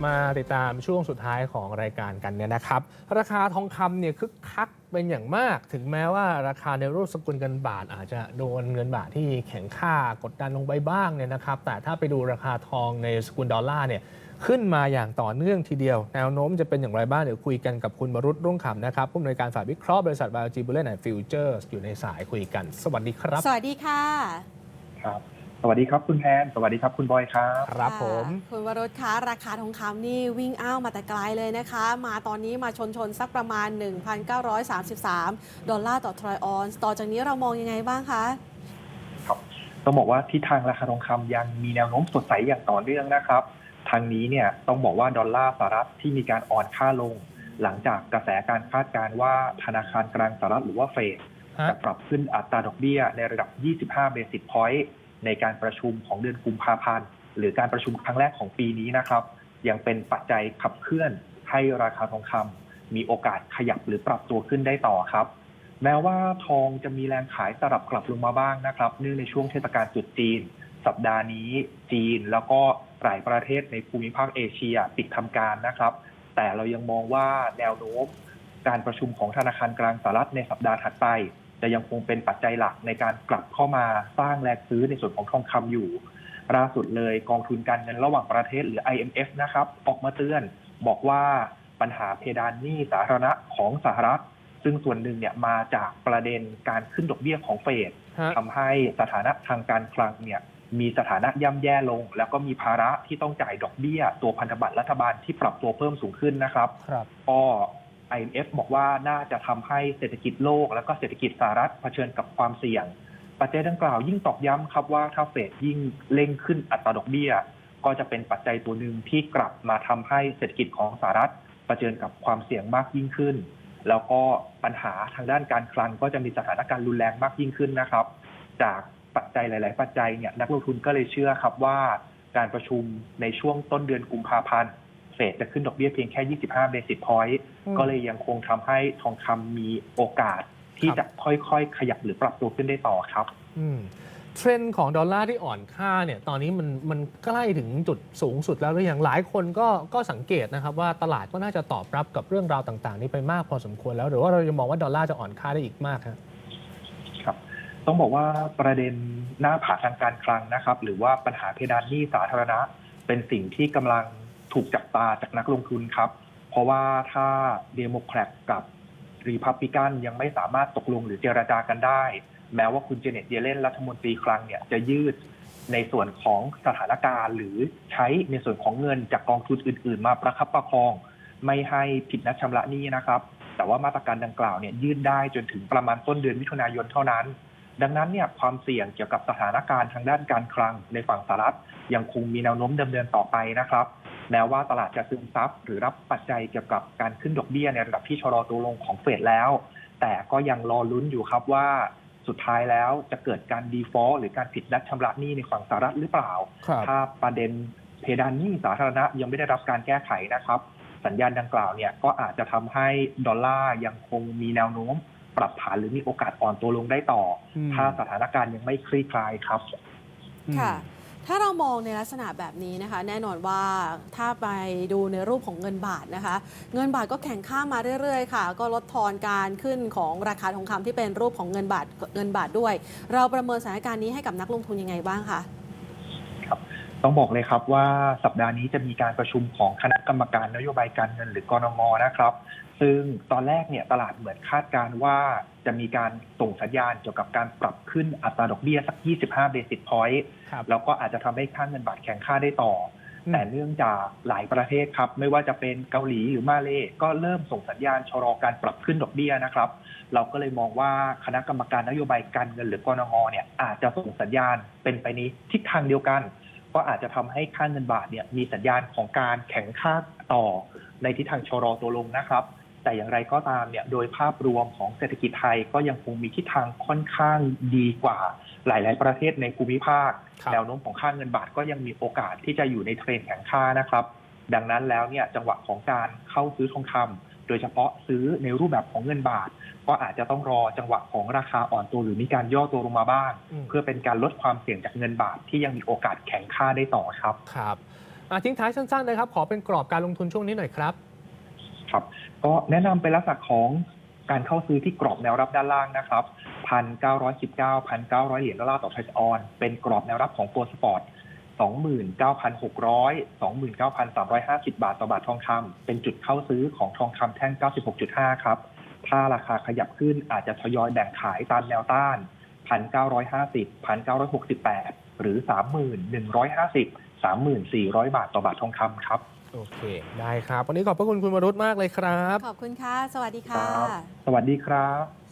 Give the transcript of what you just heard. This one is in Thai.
มาติดตามช่วงสุดท้ายของรายการกันเนี่ยนะครับ ราคาทองคำเนี่ยคึกคักเป็นอย่างมาก ถึงแม้ว่าราคาในรูปสกุลเงินบาท อาจจะโดนเงินบาทที่แข็งค่ากดดันลงไปบ้างเนี่ยนะครับ แต่ถ้าไปดูราคาทองในสกุลดอลลาร์เนี่ยขึ้นมาอย่างต่อเนื่องทีเดียว แนวโน้มจะเป็นอย่างไรบ้างเดี๋ยวคุยกันกับคุณบรุษรุ่งขำนะครับผู้อำนวยการฝ่ายวิเคราะห์บริษัท BioG Bullion and Futures อยู่ในสายคุยกัน สวัสดีครับ สวัสดีค่ะครับ สวัสดีครับคุณแพนสวัสดีครับคุณบอยครับ ครับผมะคุณวรสคะราคาทองคำนี่วิ่งอ้าวมาแต่ไกลเลยนะคะ มาตอนนี้มาชนชนๆสักประมาณ 1,933 ดอลลาร์ต่อทรอยออนซ์ต่อจากนี้เรามองยังไงบ้างคะครับต้องบอกว่าทิศทางราคาทองคำยังมีแนวโน้มสดใสอย่างต่อเนื่องนะครับ ทางนี้เนี่ยต้องบอกว่าดอลลาร์สหรัฐที่มีการอ่อนค่าลง หลังจากกระแสการคาดการณ์ว่าธนาคารกลางสหรัฐหรือว่าเฟด ฮะ จะปรับขึ้นอัตราดอกเบี้ยในระดับ 25 เบสิสพอยต์ ในการประชุมของเดือนกุมภาพันธ์หรือการประชุมครั้งแรกของปีนี้นะครับ ยังเป็นปัจจัยขับเคลื่อนให้ราคาทองคำมีโอกาสขยับหรือปรับตัวขึ้นได้ต่อครับ แม้ว่าทองจะมีแรงขายสลับกลับลงมาบ้างนะครับ เนื่องในช่วงเทศกาลตรุษจีน สัปดาห์นี้จีนแล้วก็หลายประเทศในภูมิภาคเอเชียปิดทำการนะครับ แต่เรายังมองว่าแนวโน้มการประชุมของธนาคารกลางสหรัฐในสัปดาห์ถัดไป จะยังคงเป็นปัจจัยหลักในการกลับเข้ามาสร้างแรงซื้อในส่วนของทองคำอยู่ล่าสุดเลยกองทุนการเงินระหว่างประเทศหรือ IMF นะครับ ออกมาเตือน บอกว่าปัญหาเพดานหนี้สาธารณะของสหรัฐ ซึ่งส่วนหนึ่งเนี่ยมาจากประเด็นการขึ้นดอกเบี้ยของเฟดฮะทำให้สถานะทางการคลังเนี่ยมีสถานะย่ำแย่ลง แล้วก็มีภาระที่ต้องจ่ายดอกเบี้ย ตัวพันธบัตรรัฐบาลที่ปรับตัวเพิ่มสูงขึ้นนะครับครับก็ IMF บอกว่าน่าจะทำให้เศรษฐกิจโลก แล้วก็เศรษฐกิจสหรัฐเผชิญกับความเสี่ยง ปัจจัยดังกล่าวยิ่งตอกย้ำครับว่าถ้าเฟดยิ่งเร่งขึ้นอัตราดอกเบี้ย ก็จะเป็นปัจจัยตัวหนึ่งที่กลับมาทำให้เศรษฐกิจของสหรัฐเผชิญกับความเสี่ยงมากยิ่งขึ้น แล้วก็ปัญหาทางด้านการคลังก็จะมีสถานการณ์รุนแรงมากยิ่งขึ้นนะครับ จากปัจจัยหลาย ๆ ปัจจัยเนี่ยนักลงทุนก็เลยเชื่อครับว่าการประชุมในช่วงต้นเดือนกุมภาพันธ์ เฟดจะขึ้นดอกเบี้ยเพียงแค่ 25 เบสิสพอยต์อืมก็เลยยังคงทำให้ทองคำมีโอกาสที่ครับจะค่อยๆ ขยับหรือปรับตัวขึ้นได้ต่อครับอืมเทรนด์ของดอลลาร์ที่อ่อนค่าเนี่ยตอนนี้มันมันใกล้ถึงจุดสูงสุดแล้วหรือยังหลายคนก็ก็สังเกตนะครับว่าตลาดก็น่าจะตอบรับกับเรื่องราวต่าง ๆ นี้ไปมากพอสมควรแล้ว หรือว่าเราจะมองว่าดอลลาร์จะอ่อนค่าได้อีกมากครับครับ ต้องบอกว่าประเด็นหน้าผาทางการคลังนะครับ หรือว่าปัญหาเพดานหนี้สาธารณะ เป็นสิ่งที่กำลัง ถูกจับตาจากนักลงทุนครับ เพราะว่าถ้าเดโมแครตกับรีพับลิกันยังไม่สามารถตกลงหรือเจรจากันได้ แม้ว่าคุณเจเน็ตเยเลนรัฐมนตรีคลังเนี่ยจะยืดในส่วนของสถานการณ์ หรือใช้ในส่วนของเงินจากกองทุนอื่น ๆ มาประคับประคอง ไม่ให้ผิดนัดชำระหนี้นะครับ แต่ว่ามาตรการดังกล่าวเนี่ยยืดได้จนถึงประมาณต้นเดือนมิถุนายนเท่านั้น ดังนั้นเนี่ยความเสี่ยงเกี่ยวกับสถานการณ์ทางด้านการคลังในฝั่งสหรัฐยังคงมีแนวโน้มดำเนินต่อไปนะครับ แม้ว่าตลาดจะซึมซับหรือรับปัจจัยเกี่ยวกับการขึ้นดอกเบี้ยในระดับที่ชะลอตัวลงของเฟดแล้ว แต่ก็ยังรอลุ้นอยู่ครับว่าสุดท้ายแล้วจะเกิดการดีฟอลต์หรือการผิดนัดชำระหนี้ในฝั่งสหรัฐหรือเปล่าครับถ้าประเด็นเพดานหนี้สาธารณะยังไม่ได้รับการแก้ไขนะครับ สัญญาณดังกล่าวเนี่ยก็อาจจะทำให้ดอลลาร์ยังคงมีแนวโน้ม ปรับฐานหรือมีโอกาสอ่อนตัวลงได้ต่ออมถ้าสถานการณ์ยังไม่คลี่คลายครับค่ะ ถ้าเรามองในลักษณะแบบนี้นะคะ แน่นอนว่าถ้าไปดูในรูปของเงินบาทนะคะ เงินบาทก็แข่งข้ามมาเรื่อยๆค่ะ ก็ลดทอนการขึ้นของราคาทองคำที่เป็นรูปของเงินบาทเงินบาทด้วย เราประเมินสถานการณ์นี้ให้กับนักลงทุนยังไงบ้างคะ ต้องบอกเลยครับว่าสัปดาห์นี้จะมีการประชุมของคณะกรรมการนโยบายการเงินหรือกรงงนะครับ ซึ่งตอนแรกเนี่ยตลาดเหมือนคาดการณ์ว่าจะมีการส่งสัญญาณเกี่ยวกับการปรับขึ้นอัตราดอกเบี้ยสัก 25 เบสิสพอยต์ครับแล้วก็อาจจะทำให้ค่าเงินบาทแข็งค่าได้ต่ออมแต่เนื่องจากหลายประเทศครับ ไม่ว่าจะเป็นเกาหลีหรือมาเลก็เริ่มส่งสัญญาณชะลอการปรับขึ้นดอกเบี้ยนะครับ เราก็เลยมองว่าคณะกรรมการนโยบายการเงินหรือกรงงเนี่ยอาจจะส่งสัญญาณเป็นไปในทิศทางเดียวกัน ก็อาจจะทำให้ค่าเงินบาทเนี่ยมีสัญญาณของการแข็งค่าต่อในทิศทางชะลอตัวลงนะครับ แต่อย่างไรก็ตามเนี่ยโดยภาพรวมของเศรษฐกิจไทยก็ยังคงมีทิศทางค่อนข้างดีกว่าหลาย ๆ ประเทศในภูมิภาคครับแนวโน้มของค่าเงินบาทก็ยังมีโอกาสที่จะอยู่ในเทรนด์แข็งค่านะครับ ดังนั้นแล้วเนี่ยจังหวะของการเข้าซื้อทองคำ โดยเฉพาะซื้อในรูปแบบของเงินบาท ก็อาจจะต้องรอจังหวะของราคาอ่อนตัวหรือมีการย่อตัวลงมาบ้างอืมเพื่อเป็นการลดความเสี่ยงจากเงินบาทที่ยังมีโอกาสแข็งค่าได้ต่อครับครับอะทิ้งท้ายสั้นๆนะครับ ขอเป็นกรอบการลงทุนช่วงนี้หน่อยครับ ครับ ก็แนะนำเป็นลักษณะของการเข้าซื้อที่กรอบแนวรับด้านล่างนะครับพันเก้าร้อยสิบเก้าพันเก้าร้อยเหรียญดอลลาร์ต่อไทรออน เป็นกรอบแนวรับของโปรสปอร์ต สองหมื่นเก้าพันหกร้อยสองหมื่นเก้าพันสามร้อยห้าสิบาทต่อบาททองคำเป็นจุดเข้าซื้อของทองคำแท่งเก้าสิบหกจุดห้าครับ ถ้าราคาขยับขึ้นอาจจะทยอยแบ่งขายตามแนวต้านพันเก้าร้อยห้าสิบพันเก้าร้อยหกสิบแปดหรือสามหมื่นหนึ่งร้อยห้าสิบสามหมื่นสี่ร้อยบาทต่อบาททองคำครับโอเค ได้ครับ วันนี้ขอบพระคุณคุณวรุษมากเลยครับ ขอบคุณค่ะ สวัสดีคค่ะรับสวัสดีครับ